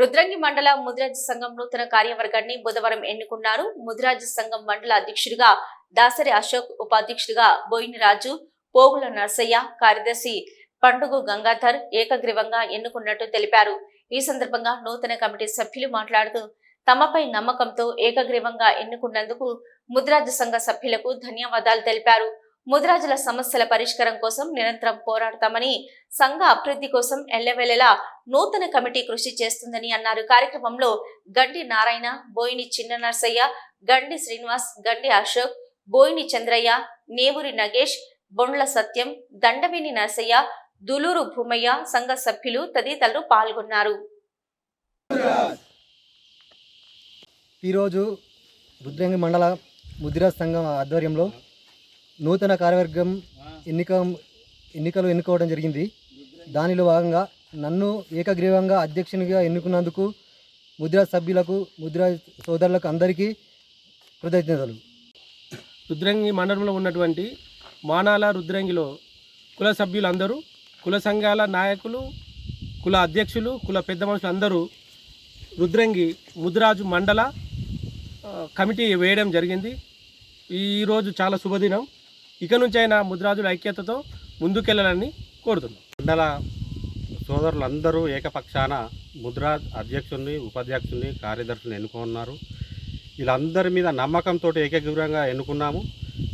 రుద్రంగి మండల ముదిరాజ్ సంఘం నూతన కార్యవర్గాన్ని బుధవారం ఎన్నుకున్నారు. ముదిరాజ్ సంఘం మండల అధ్యక్షుడిగా దాసరి అశోక్ ఉపాధ్యక్షుడిగా బోయిని రాజు పోగుల నర్సయ్య కార్యదర్శి పండుగ గంగాధర్ ఏకగ్రీవంగా ఎన్నుకున్నట్టు తెలిపారు. ఈ సందర్భంగా నూతన కమిటీ సభ్యులు మాట్లాడుతూ తమపై నమ్మకంతో ఏకగ్రీవంగా ఎన్నుకున్నందుకు ముద్రాజ సంఘ సభ్యులకు ధన్యవాదాలు తెలిపారు. ముదిరాజుల సమస్యల పరిష్కారం కోసం నిరంతరం పోరాడతామని సంఘ అభివృద్ధి కోసం ఎల్లవెల్లలా నూతన కమిటీ కృషి చేస్తుందని అన్నారు. కార్యక్రమంలో గండి నారాయణ బోయిని చిన్న నర్సయ్య గండి శ్రీనివాస్ గండి అశోక్ బోయిని చంద్రయ్య నేవురి నగేష్ బొండ్ల సత్యం దండవేని నర్సయ్య దులూరు భూమయ్య సంఘ సభ్యులు తదితరులు పాల్గొన్నారు. ఈరోజు రుద్రంగి మండల ముదిరాజ్ సంఘం ఆధ్వర్యంలో నూతన కార్యవర్గం ఎన్నిక ఎన్నికలు ఎన్నుకోవడం జరిగింది. దానిలో భాగంగా నన్ను ఏకగ్రీవంగా అధ్యక్షునిగా ఎన్నుకున్నందుకు ముద్రా సభ్యులకు ముద్రా సోదరులకు అందరికీ కృతజ్ఞతలు. రుద్రంగి మండలంలో ఉన్నటువంటి మానాల రుద్రంగిలో కుల సభ్యులందరూ కుల సంఘాల నాయకులు కుల అధ్యక్షులు కుల పెద్ద మనుషులు అందరూ రుద్రంగి ముద్రాజు మండల కమిటీ వేయడం జరిగింది. ఈరోజు చాలా శుభదినం. ఇక నుంచి అయినా ముదిరాజుల ఐక్యతతో ముందుకెళ్ళాలని కోరుతున్నాం. మండల సోదరులందరూ ఏకపక్షాన ముద్రా అధ్యక్షుడిని ఉపాధ్యక్షుడిని కార్యదర్శిని ఎన్నుకున్నారు వీళ్ళందరి మీద నమ్మకంతో ఏకగ్రీవంగా ఎన్నుకున్నాము.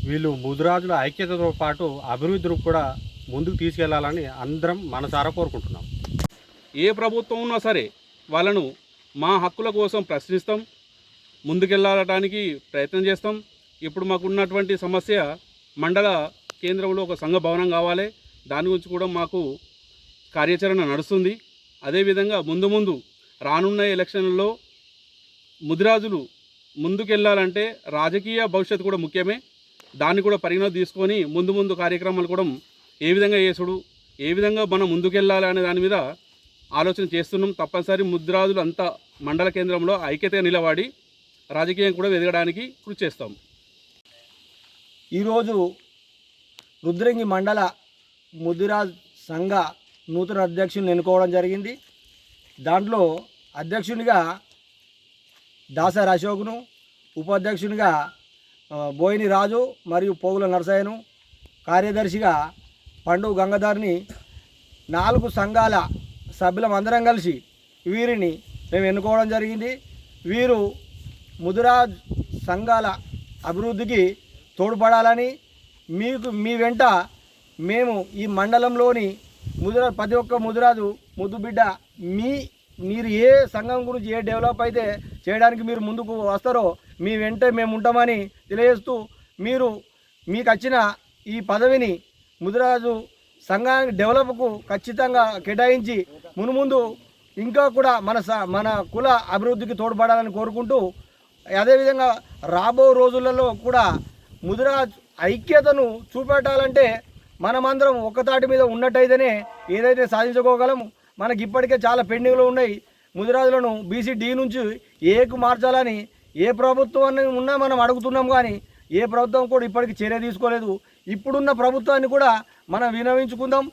వీళ్ళు ముదిరాజుల ఐక్యతతో పాటు అభివృద్ధిని కూడా ముందుకు తీసుకెళ్ళాలని అందరం మనసారా కోరుకుంటున్నాం. ఏ ప్రభుత్వం ఉన్నా సరే వాళ్ళను మా హక్కుల కోసం ప్రశ్నిస్తాం ముందుకెళ్ళడానికి ప్రయత్నం చేస్తాం. ఇప్పుడు మాకు ఉన్నటువంటి సమస్య మండల కేంద్రంలో ఒక సంఘ భవనం కావాలి. దాని గురించి కూడా మాకు కార్యాచరణ నడుస్తుంది. అదేవిధంగా ముందు ముందు రానున్న ఎలక్షన్లలో ముదిరాజులు ముందుకెళ్ళాలంటే రాజకీయ భవిష్యత్తు కూడా ముఖ్యమే. దాన్ని కూడా పరిగణన తీసుకొని ముందు ముందు కార్యక్రమాలు కూడా ఏ విధంగా చేసుడు ఏ విధంగా మనం ముందుకెళ్ళాలి అనే దాని మీద ఆలోచన చేస్తున్నాం. తప్పనిసరి ముద్రాజులు అంతా మండల కేంద్రంలో ఐక్యతగా నిలబడి రాజకీయం కూడా ఎదగడానికి కృషి చేస్తాం. ఈరోజు రుద్రంగి మండల ముదిరాజ్ సంఘ నూతన అధ్యక్షుని ఎన్నుకోవడం జరిగింది. దాంట్లో అధ్యక్షునిగా దాసర్ అశోక్ను ఉపాధ్యక్షునిగా బోయిని రాజు మరియు పోగుల నరసయ్యను కార్యదర్శిగా పండు గంగాధర్ని నాలుగు సంఘాల సభ్యులం అందరం కలిసి వీరిని మేము ఎన్నుకోవడం జరిగింది. వీరు ముదిరాజ్ సంఘాల అభివృద్ధికి తోడ్పడాలని మీకు మీ వెంట మేము ఈ మండలంలోని ముదురా ప్రతి ఒక్క ముదురాజు ముద్దు బిడ్డ మీ మీరు ఏ సంఘం గురించి ఏ డెవలప్ అయితే చేయడానికి మీరు ముందుకు వస్తారో మీ వెంటే మేము ఉంటామని తెలియజేస్తూ మీరు మీకు వచ్చిన ఈ పదవిని ముదిరాజు సంఘానికి డెవలప్కు ఖచ్చితంగా కేటాయించి మునుముందు ఇంకా కూడా మన స మన కుల అభివృద్ధికి తోడ్పడాలని కోరుకుంటూ అదేవిధంగా రాబో రోజులలో కూడా ముదిరాజ్ ఐక్యతను చూపెట్టాలంటే మనమందరం ఒక్కతాటి మీద ఉన్నట్టయితేనే ఏదైతే సాధించుకోగలం మనకి ఇప్పటికే చాలా పెండింగ్లు ఉన్నాయి. ముదిరాజులను బీసీ డి నుంచి ఏకు మార్చాలని ఏ ప్రభుత్వాన్ని ఉన్నా మనం అడుగుతున్నాం కానీ ఏ ప్రభుత్వం కూడా ఇప్పటికి చర్య తీసుకోలేదు. ఇప్పుడున్న ప్రభుత్వాన్ని కూడా మనం వినవించుకుందాం.